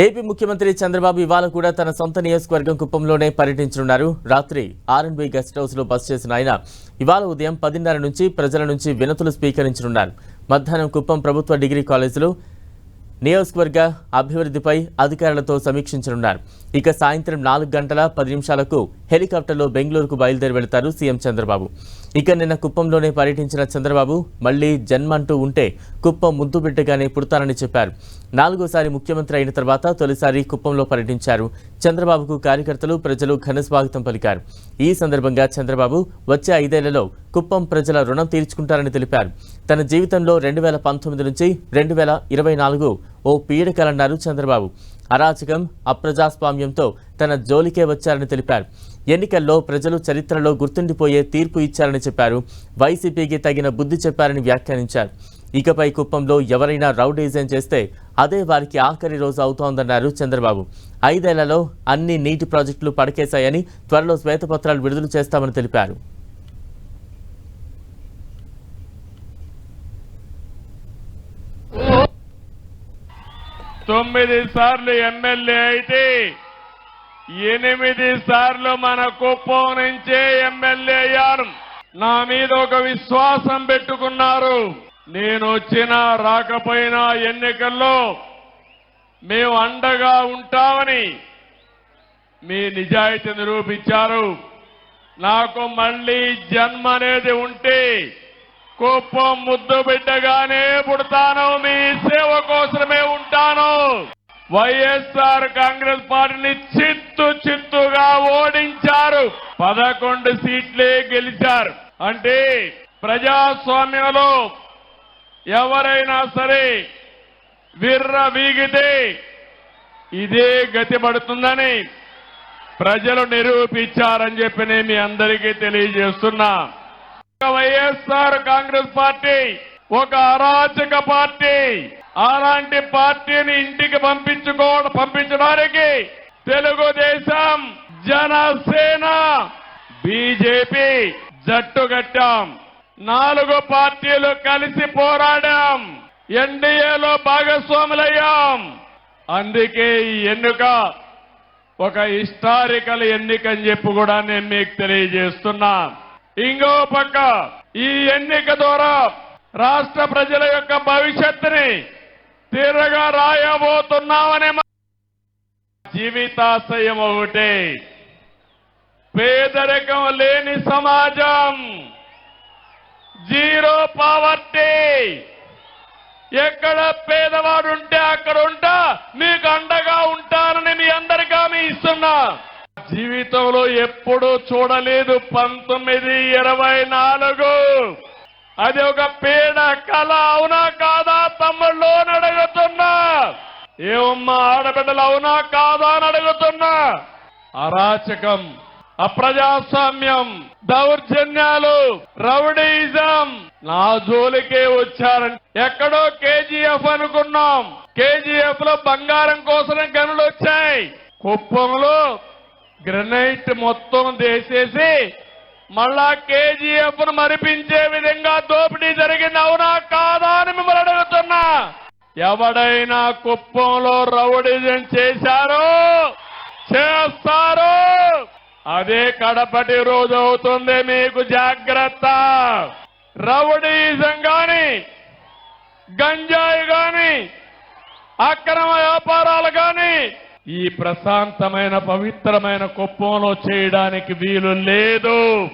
AP ముఖ్యమంత్రి చంద్రబాబు ఇవాళ కూడా తన సొంత నియోజకవర్గం కుప్పంలోనే పర్యటించనున్నారు. రాత్రి ఆర్ఎన్బి గెస్ట్ హౌస్లో బస చేసిన ఆయన ఇవాళ ఉదయం పదిన్నర నుంచి ప్రజల నుంచి వినతులు స్వీకరించనున్నారు. మధ్యాహ్నం కుప్పం ప్రభుత్వ డిగ్రీ కాలేజీలో నియోజకవర్గ అభివృద్ధిపై అధికారులతో సమీక్షించనున్నారు. ఇక సాయంత్రం నాలుగు గంటల పది నిమిషాలకు హెలికాప్టర్లో బెంగళూరుకు బయలుదేరి వెళతారు సీఎం చంద్రబాబు. ఇక నిన్న కుప్పంలోనే పర్యటించిన చంద్రబాబు మళ్ళీ జన్మంటూ ఉంటే కుప్పం ముద్దు బిడ్డగానే పుడతానని చెప్పారు. నాలుగోసారి ముఖ్యమంత్రి అయిన తర్వాత తొలిసారి కుప్పంలో పర్యటించారు. చంద్రబాబుకు కార్యకర్తలు ప్రజలు ఘన స్వాగతం పలికారు. ఈ సందర్భంగా చంద్రబాబు వచ్చే ఐదేళ్ళలో కుప్పం ప్రజల రుణం తీర్చుకుంటారని తెలిపారు. తన జీవితంలో రెండు వేల పంతొమ్మిది నుంచి రెండు వేల ఇరవై నాలుగు ఓ పీడకలన్నారు చంద్రబాబు. అరాచకం అప్రజాస్వామ్యంతో తన జోలికే వచ్చారని తెలిపారు. ఎన్నికల్లో ప్రజలు చరిత్రలో గుర్తుండిపోయే తీర్పు ఇచ్చారని చెప్పారు. వైసీపీకి తగిన బుద్ధి చెప్పారని వ్యాఖ్యానించారు. ఇకపై కుప్పంలో ఎవరైనా రౌడీజం చేస్తే అదే వారికి ఆఖరి రోజు అవుతోందన్నారు చంద్రబాబు. ఐదేళ్ళలో అన్ని నీటి ప్రాజెక్టులు పడకేశాయని త్వరలో శ్వేతపత్రాలు విడుదల చేస్తామని తెలిపారు. తొమ్మిది సార్లు ఎమ్మెల్యే అయితే ఎనిమిది సార్లు మన కుప్పం నుంచే ఎమ్మెల్యే అయ్యారు. నా మీద ఒక విశ్వాసం పెట్టుకున్నారు. నేను వచ్చినా రాకపోయినా ఎన్నికల్లో మేము అండగా ఉంటామని మీ నిజాయితీ నిరూపించారు. నాకు మళ్ళీ జన్మ అనేది ఉంటే కుప్పం ముద్దు బిడ్డగానే పుడతాను మీ సేవ కోసమే ఉంటాను. వైఎస్ఆర్ కాంగ్రెస్ పార్టీని చిత్తు చిత్తుగా ఓడించారు. పదకొండు సీట్లే గెలిచారు. అంటే ప్రజాస్వామ్యంలో ఎవరైనా సరే విర్ర వీగితే ఇదే గతి పడుతుందని ప్రజలు నిరూపించారని చెప్పి నేను మీ అందరికీ తెలియజేస్తున్నా. వైఎస్ఆర్ కాంగ్రెస్ పార్టీ ఒక అరాచక పార్టీ అలాంటి పార్టీని ఇంటికి పంపించుకోవడం పంపించడానికి తెలుగుదేశం జనసేన బీజేపీ జట్టు కట్టాం నాలుగు పార్టీలు కలిసి పోరాడాం. ఎన్డీఏలో భాగస్వాములయ్యాం. అందుకే ఈ ఎన్నిక ఒక హిస్టారికల్ ఎన్నిక అని చెప్పి కూడా నేను మీకు తెలియజేస్తున్నా. ఇంకో పక్క ఈ ఎన్నిక ద్వారా రాష్ట్ర ప్రజల యొక్క భవిష్యత్తుని తీరగా రాయబోతున్నామనే జీవితాశయం ఒకటే. పేదరికం లేని సమాజం. Zero poverty. ఎక్కడ పేదవాడు ఉంటే అక్కడ ఉంటా మీకు అండగా ఉంటానని మీ అందరికీ హామీ ఇస్తున్నా. జీవితంలో ఎప్పుడూ చూడలేదు పంతొమ్మిది ఇరవై నాలుగు. అది ఒక పేడ కళ అవునా కాదా తమ్ముళ్ళు అని అడుగుతున్నా. ఏమమ్మా ఆడబిడ్డలు అవునా కాదా అని అడుగుతున్నా. అరాచకం. అప్రజాస్వామ్యం దౌర్జన్యాలు రౌడీజం. నా జోలికే వచ్చారని ఎక్కడో కేజీఎఫ్ అనుకున్నాం. కేజీఎఫ్లో బంగారం కోసం గనులు వచ్చాయి. కుప్పంలో గ్రనైట్ మొత్తం దేసేసి మళ్ళా కేజీఎఫ్ను మరిపించే విధంగా దోపిడీ జరిగింది. అవునా కాదా అని మిమ్మల్ని అడుగుతున్నా. ఎవడైనా కుప్పంలో రౌడిజం చేశారో చేస్తారు? అదే కడపటి రోజు అవుతుంది మీకు జాగ్రత్త. రౌడీజం గాని గంజాయి గాని అక్రమ వ్యాపారాలు గాని ఈ ప్రశాంతమైన పవిత్రమైన కుప్పంలో చేయడానికి వీలు లేదు.